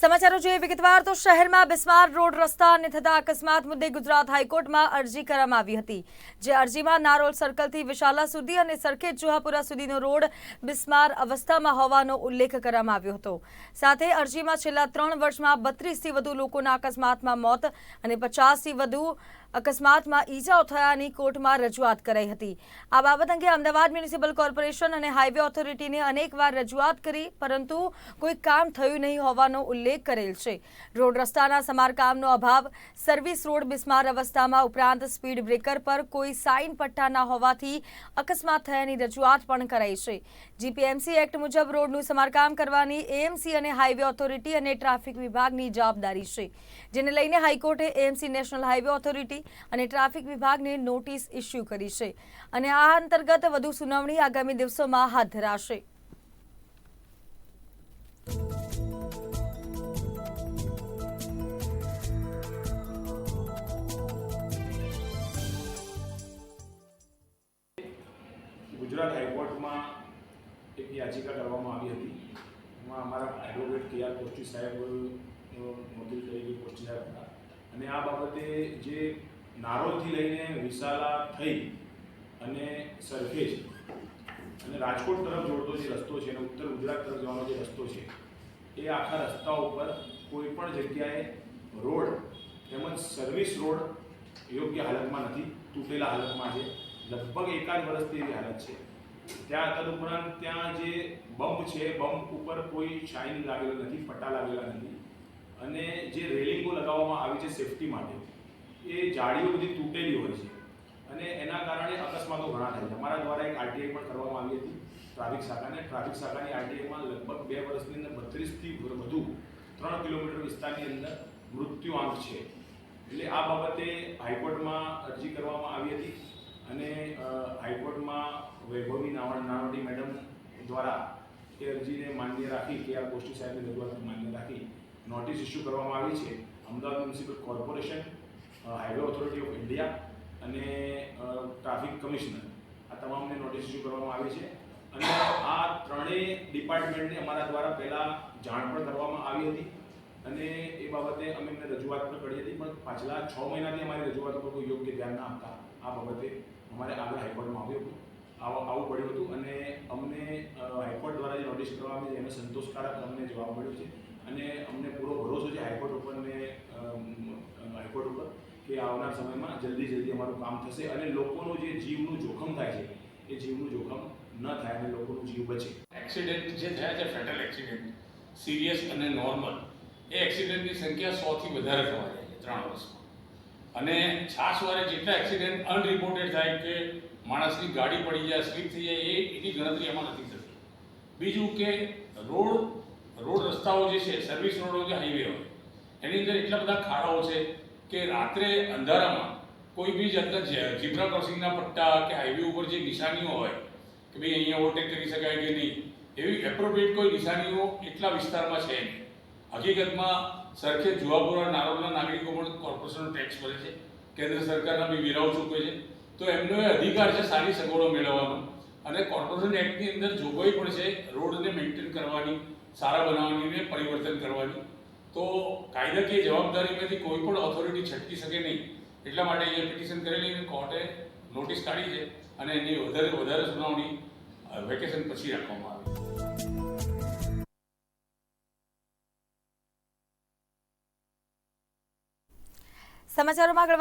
સમાચારો જોઈએ વિગતવાર તો શહેરમાં બિસ્માર રોડ રસ્તા અને થતા અકસ્માત મુદ્દે ગુજરાત હાઈકોર્ટમાં અરજી કરવામાં આવી હતી, જે અરજીમાં નારોલ સર્કલથી વિશાલા સુધી અને સરખેજ જુહાપુરા સુધીનો રોડ બિસ્માર અવસ્થામાં હોવાનો ઉલ્લેખ કરવામાં આવ્યો હતો. સાથે અરજીમાં છેલ્લા ત્રણ વર્ષમાં બત્રીસથી વધુ લોકોના અકસ્માતમાં મોત અને પચાસથી વધુ અકસ્માતમાં ઈજાઓ થયાની કોર્ટમાં રજૂઆત કરાઈ હતી. આ બાબત અંગે અમદાવાદ મ્યુનિસિપલ કોર્પોરેશન અને હાઈવે ઓથોરિટીને અનેકવાર રજૂઆત કરી, પરંતુ કોઈ કામ થયું નહીં હોવાનો ઉલ્લેખ કરેલ છે. રોડ રસ્તાના સમારકામનો અભાવ, સર્વિસ રોડ બિસ્માર અવસ્થામાં ઉપરાંત સ્પીડ બ્રેકર પર કોઈ સાઇન પટ્ટા ના હોવાથી અકસ્માત થયાની રજૂઆત પણ કરાઈ છે. જીપીએમસી એક્ટ મુજબ રોડનું સમારકામ કરવાની એએમસી અને હાઈવે ઓથોરિટી અને ટ્રાફિક વિભાગની જવાબદારી છે. જેને લઈને હાઈકોર્ટે એએમસી નેશનલ હાઈવે ઓથોરિટી અને ટ્રાફિક વિભાગને નોટિસ ઇસ્યુ કરી છે. અને આ અંતર્ગત વધુ સુનાવણી આગામી દિવસોમાં હાથ ધરાશે. ગુજરાત હાઈકોર્ટમાં એક યાચિકા કરવામાં આવી હતી. એમાં અમારા એડવોકેટ કે આર કોસ્ટી સાહેબ વકીલ તરીકે કોસ્ટી સાહેબ હતા. અને આ બાબતે જે નારોલથી લઈને વિશાલા થઈ અને સરખેજ અને રાજકોટ તરફ જોડતો જે રસ્તો છે અને ઉત્તર ગુજરાત તરફ જવાનો જે રસ્તો છે, એ આખા રસ્તા ઉપર કોઈ પણ જગ્યાએ રોડ તેમજ સર્વિસ રોડ યોગ્ય હાલતમાં નથી. તૂટેલા હાલતમાં છે. લગભગ એકાદ વર્ષથી એવી હાલત છે. ત્યાં તદુપરાંત ત્યાં જે બમ્પ છે, બમ્પ ઉપર કોઈ શાઇન લાગેલો નથી, ફટા લાગેલા નથી. અને જે રેલિંગો લગાવવામાં આવી છે સેફટી માટે, એ જાળીઓ બધી તૂટેલી હોય છે. અને એના કારણે અકસ્માતો ઘણા થાય છે. અમારા દ્વારા એક આરટીઆઈ પણ કરવામાં આવી હતી, ટ્રાફિક શાખાને. ટ્રાફિક શાખાની આરટીઆઈમાં લગભગ બે વર્ષની અંદર બત્રીસથી વધુ, ત્રણ કિલોમીટર વિસ્તારની અંદર મૃત્યુ આંક છે. એટલે આ બાબતે હાઈકોર્ટમાં અરજી કરવામાં આવી હતી. અને હાઈકોર્ટમાં વૈભવી નાવડી મેડમ દ્વારા એ અરજીને માન્ય રાખી, કે આ કોષ્ટી સાહેબની રજૂઆતને માન્ય રાખી નોટિસ ઇસ્યુ કરવામાં આવી છે. Ahmedabad municipal corporation highway authority of India અને ટ્રાફિક કમિશનર આ તમામને નોટિસ ઇસ્યુ કરવામાં આવી છે. અને આ ત્રણેય ડિપાર્ટમેન્ટને અમારા દ્વારા પહેલાં જાણ પણ કરવામાં આવી હતી. અને એ બાબતે અમે એમને રજૂઆત પણ કરી હતી, પણ પાછલા છ મહિનાથી અમારી રજૂઆત ઉપર કોઈ યોગ્ય ધ્યાન ના આપતા. આ બાબતે અમારે આગળ હાઈકોર્ટમાં આવ્યું હતું. આવું પડ્યું હતું અને અમને હાઈકોર્ટ દ્વારા જે નોટિસ કરવામાં આવી એનો સંતોષકારક અમને જવાબ મળ્યો છે. અને અમને પૂરો ભરોસો છે હાઈકોર્ટ ઉપર ને હાઈકોર્ટ ઉપર કે આવનાર સમયમાં જલ્દી જલ્દી અમારું કામ થશે અને લોકોનું જે જીવનું જોખમ થાય છે, એ જીવનું જોખમ ન થાય અને લોકોનું જીવ બચે. એક્સિડન્ટ જે થયા છે ફેટલ એક્સિડન્ટ સિરિયસ અને નોર્મલ એ એક્સિડન્ટની સંખ્યા સોથી વધારે થવા જાય છે ત્રણ વર્ષમાં. અને છાસવારે જેટલા એક્સિડન્ટ અનરિપોર્ટેડ થાય કે માણસની ગાડી પડી જાય, સ્લીપ થઈ જાય, એ એની ગણતરી એમાં નથી થતી. બીજું કે રોડ રોડ રસ્તાઓ જે છે સર્વિસ રોડો જે હાઈવે હોય, એની અંદર એટલા બધા ખાડાઓ છે કે રાત્રે અંધારામાં કોઈ બી જાતના ઝીબ્રા ક્રોસિંગના પટ્ટા કે હાઈવે ઉપર જે નિશાનીઓ હોય કે ભાઈ અહીંયા ઓવરટેક કરી શકાય કે નહીં, એવી એપ્રોપ્રિએટ કોઈ નિશાનીઓ એટલા વિસ્તારમાં છે નહીં. હકીકતમાં સરખે જુવાપુરા નારોલના નાગરિકો પણ કોર્પોરેશનનો ટેક્સ ભરે છે. કેન્દ્ર સરકારના બી વેરાઓ ચૂકવે છે. તો એમનો એ અધિકાર છે સારી સગવડો મેળવવાનો. અને કોર્પોરેશન એક્ટની અંદર જોગવાઈ પણ છે રોડને મેન્ટેન કરવાની, સારા બનાવવાની ને પરિવર્તન કરવાની. તો કાયદાકીય જવાબદારીમાંથી કોઈ પણ ઓથોરિટી છટકી શકે નહીં. એટલા માટે અહીંયા પિટિશન કરેલી કોર્ટે નોટિસ કાઢી છે અને એની વધારે વધારે સુનાવણી વેકેશન પછી રાખવામાં આવી. સમાચારોમાં આગળ